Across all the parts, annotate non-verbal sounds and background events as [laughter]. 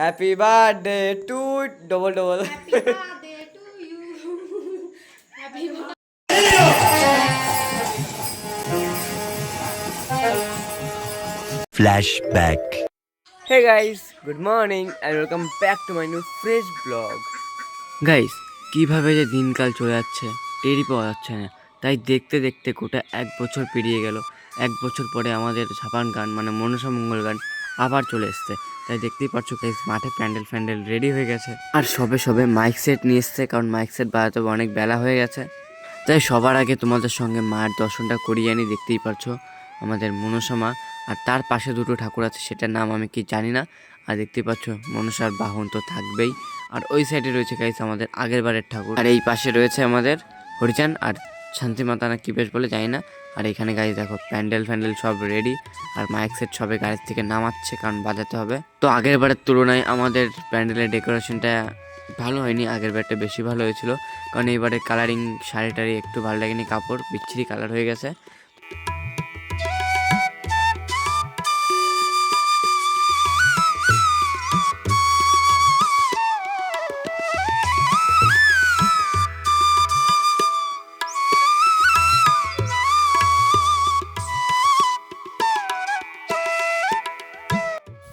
Happy birthday to double double Happy birthday to you. Happy birthday. Flashback. Hey guys good morning and welcome back to my new fresh blog guys কীভাবে যে দিনকাল চলে যাচ্ছে টেরই পাওয়া যাচ্ছে না তাই দেখতে দেখতে গোটা এক বছর পেরিয়ে গেল এক বছর পরে আমাদের ছাপান গান মানে মনসা মঙ্গল গান আবার চলে এসছে। তাই দেখতেই পাচ্ছ গাইস মাঠে প্যান্ডেল ফ্যান্ডেল রেডি হয়ে গেছে। আর সবে সবে মাইক সেট নিয়ে এসছে, কারণ মাইক সেট বাজাতে অনেক বেলা হয়ে গেছে। তাই সবার আগে তোমাদের সঙ্গে মায়ের দর্শনটা করিয়ে আনি, দেখতেই পারছ আমাদের মনসা মা আর তার পাশে দুটো ঠাকুর আছে, সেটার নাম আমি কি জানি না। আর দেখতেই পাচ্ছ মনসার বাহন তো থাকবেই। আর ওই সাইডে রয়েছে গাইস আমাদের আগের বারের ঠাকুর। আর এই পাশে রয়েছে আমাদের হরিচান, আর শান্তিমাতা না কি বেশ বলে যাই না। আর এখানে গাড়ি দেখো, প্যান্ডেল ফ্যান্ডেল সব রেডি আর মাইক সেট সবে গাড়ির থেকে নামাচ্ছে কারণ বাজাতে হবে। তো আগের বারের তুলনায় আমাদের প্যান্ডেলের ডেকোরেশনটা ভালো হয়নি, আগের বারটা বেশি ভালো হয়েছিল। কারণ এইবারে কালারিং শাড়ি টাড়ি একটু ভালো লাগেনি, কাপড় বিচ্ছিরি কালার হয়ে গেছে।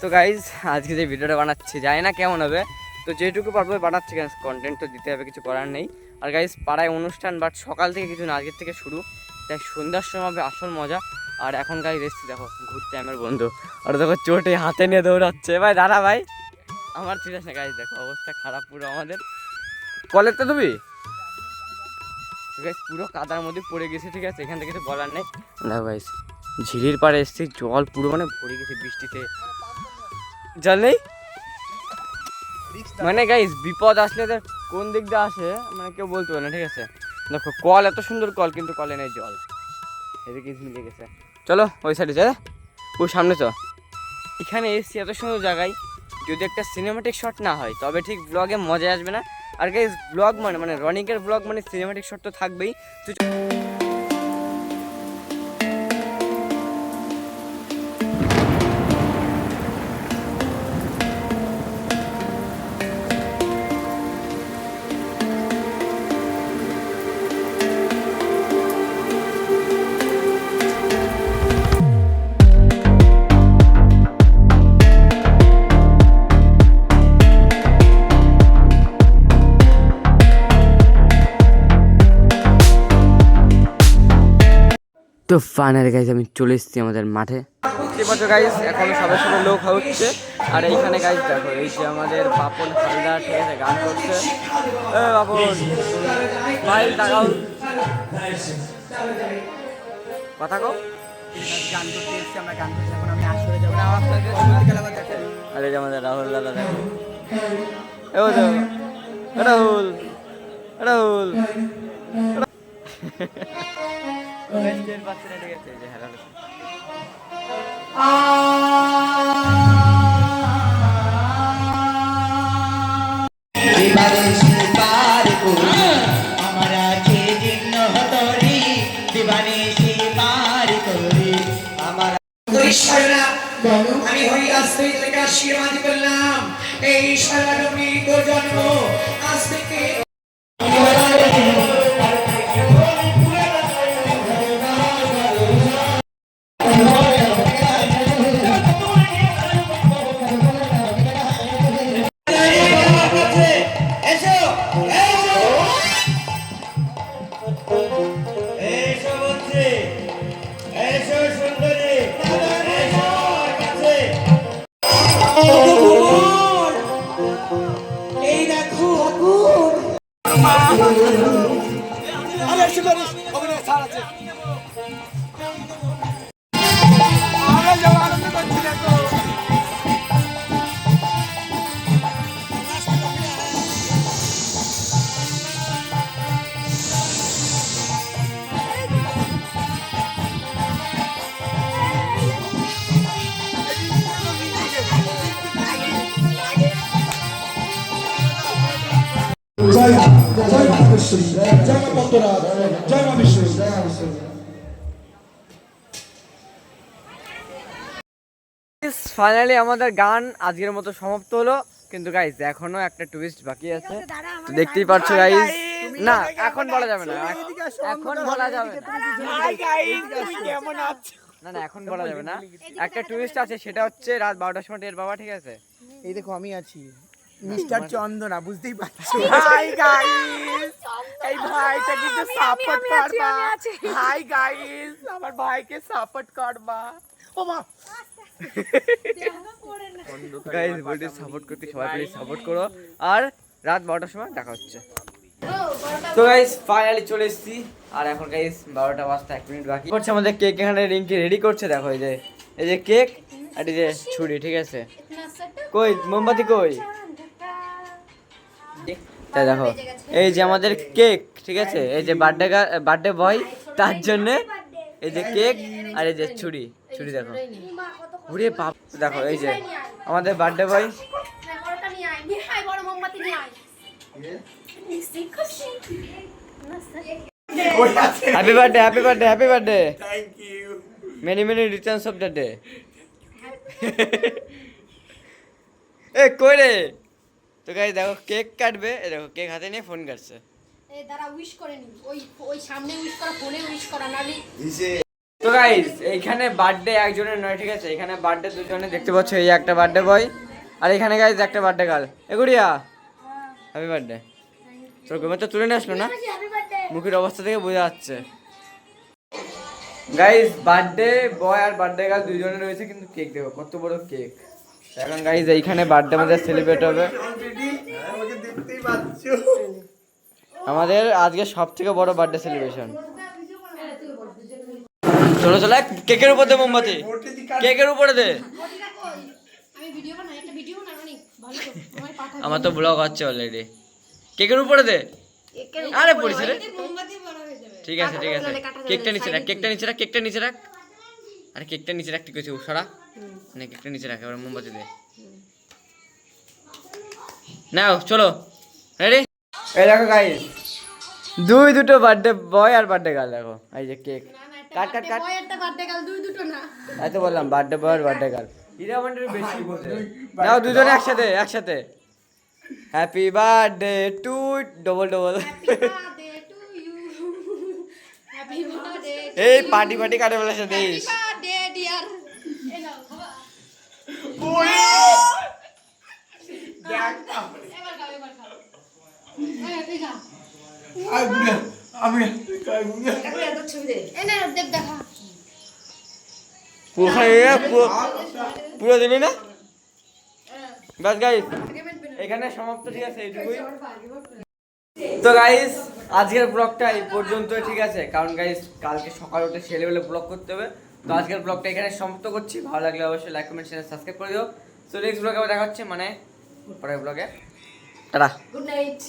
তো গাইজ আজকে যে ভিডিওটা বানাচ্ছি, জানি না কেমন হবে। তো যেটুকু পারব বানাচ্ছি কন্টেন্ট তো দিতে হবে, কিছু করার নেই। আর গাইজ পাড়ায় অনুষ্ঠান বাট সকাল থেকে কিছু না আজকের থেকে শুরু। তাই সন্ধ্যার সময় হবে আসল মজা। আর এখন গাইজ এসছি, দেখো, ঘুরতে আমার বন্ধু। আর দেখো, চোটে হাতে নিয়ে দৌড়াচ্ছে। ভাই, দাঁড়া ভাই। আমার ঠিক আছে গাইজ দেখো, অবস্থা খারাপ পুরো আমাদের। কলের তো তুমি? গাইজ পুরো কাদার মধ্যে পড়ে গেছে, ঠিক আছে? এখান থেকে কিছু বলার নেই। দেখো গাইজ ঝিলির পাড়ে এসছি, জল পুরো মানে ভরে গেছে বৃষ্টিতে। জল নেই মানে গাইস বিপদ আসলে কোন দিক দিয়ে আসে মানে কেউ বলতে পারে না ঠিক আছে? দেখো কল এত সুন্দর কল কিন্তু কলে নেই জল। এদিকে মিলে গেছে। চলো ওই সাইডে যা ওই সামনে চ এখানে এসছি এত সুন্দর জায়গায় যদি একটা সিনেমাটিক শট না হয় তবে ঠিক ব্লগে মজা আসবে না। আর গাইস ব্লগ মানে মানে রনিকের ব্লগ মানে সিনেমাটিক শট তো থাকবেই। তো তো ফাইনালি গাইজ আমি চলে এসেছি আমাদের মাঠে। গাইজ এখন সবে সবে লোক হচ্ছে। আর এইখানে গাইজ দেখো, এই যে আমাদের পাপন হালদার ঠিক আছে গান করছে। এ পাপন ভাই, তাকাও। কথা কো গান করতে এসেছি আমরা গান করতে এখন আমি আসরে যাব। আর আমাদের রাহুল দাদা দেখো রাহুল রাহুল। আমি হরিদাস থেকে আশীর্বাদ করলাম। এই ঈশ্বরী জন্ম। জয় মা জয় মা বিশ্বরী জয় মা পদ্মরাজ জয় মা ফাইনালি আমাদের গান আজকের মতো সমাপ্ত হলো। কিন্তু গাইস এখনও একটা টুরিস্ট বাকি আছে। তো দেখতেই পাচ্ছ গাইস না এখন বলা যাবে না। এখন বলা যাবে না। না না এখন বলা যাবে না। একটা টুরিস্ট আছে সেটা হচ্ছে রাত বারোটার সময় এর বাবা ঠিক আছে? এই দেখো আমি আছি। মিস্টার চন্দনা বুঝতেই পারছ? [laughs] হাই গাইস এই ভাইটা কিন্তু সাপোর্ট করবা। হাই গাইস আমার ভাইকে সাপোর্ট করবা। ও মা! গাইস ভিডিও সাপোর্ট করতে সবাই প্লিজ সাপোর্ট করো। আর রাত বারোটার সময় দেখা হচ্ছে। তো গাইস ফাইনালি চলে এসেছি। আর এখন গাইস বারোটা বাজতে এক মিনিট বাকি। করছে আমাদের কেক এখানে রিঙ্কি রেডি করছে। দেখো এই যে এই যে কেক আর এই যে ছুরি ঠিক আছে? কই মোমবাতি কই? তাই দেখো এই যে আমাদের কেক ঠিক আছে? এই যে বার্থডে বার্থডে বয় তার জন্য এই যে কেক আর এই যে ছুরি ছুরি দেখো। ঘুরে বাপ দেখো এই যে আমাদের বার্থডে বয় হ্যাঁ, happy birthday happy birthday happy birthday many many returns of the day এ কই রে তো গাইস দেখো কেক কাটবে। এই দেখো কেক হাতে নিয়ে ফোন কাটছে। এই দাঁড়া উইশ করে নি। ওই ওই সামনে উইশ করা ফোনে উইশ করা নালি তো গাইস এইখানে বার্থডে একজনের নয় ঠিক আছে? এখানে বার্থডে দুজনে দেখতে পাচ্ছ এই একটা বার্থডে বয় আর এখানে গাইস একটা বার্থডে গার্ল এ গুড়িয়া হ্যাপি বার্থডে তোর ঘুমে তো তুলে নিয়ে আসলো না? মুখের অবস্থা থেকে বোঝা যাচ্ছে। গাইস বার্থডে বয় আর বার্থডে গার্ল দুইজনে রয়েছে কিন্তু কেক দেখো কত বড় কেক এখন গাইস এইখানে বার্থডে আমাদের সেলিব্রেট হবে। আমাদের আজকে সব থেকে বড় বার্থডে সেলিব্রেশন চলো চলো কেকের উপর দে মোমবাতি। কেকের উপরে দে। আমার তো ব্লগ হচ্ছে অলরেডি কেকের উপরে দে। আরে, পড়িস রে। ঠিক আছে ঠিক আছে। কেকটা নিচে রাখ, কেকটা নিচে রাখ, কেকটা নিচে রাখ। আরে, কেকটা নিচে রাখতে কইছি সরা। না, কেকটা নিচে রাখ, এবার মোমবাতি দে। নাও, চলো। রেডি এই দেখো গাইস দুই দুটো বার্থডে বয় আর বার্থডে গার্ল দেখো। এই যে কেক কাট কাট কাট বয় একটা বার্থডে কাল দুই দুটো না। তাই তো বললাম বার্থডে বয় আর বার্থডে গার্ল ইরা আমাদের বেশি বোঝে নাও দুজনে একসাথে একসাথে। Happy birthday to double double birthday to you happy birthday এই পার্টি পার্টি কাটে বলেছে দেশ বার্থডে এখানে সমাপ্ত ঠিক আছে এইটুকুই তো গাইস আজকের ব্লগটা এই পর্যন্ত ঠিক আছে? কারণ গাইস কালকে সকাল উঠে ছেলেবেলে ব্লগ করতে হবে। তো আজকের ব্লগটা এখানে সমাপ্ত করছি। ভালো লাগলে অবশ্যই লাইক কমেন্ট চ্যানেল সাবস্ক্রাইব করে দিও। তো নেক্সট ব্লগে আবার দেখা হচ্ছে মানে পরের ব্লগে টাটা। Good night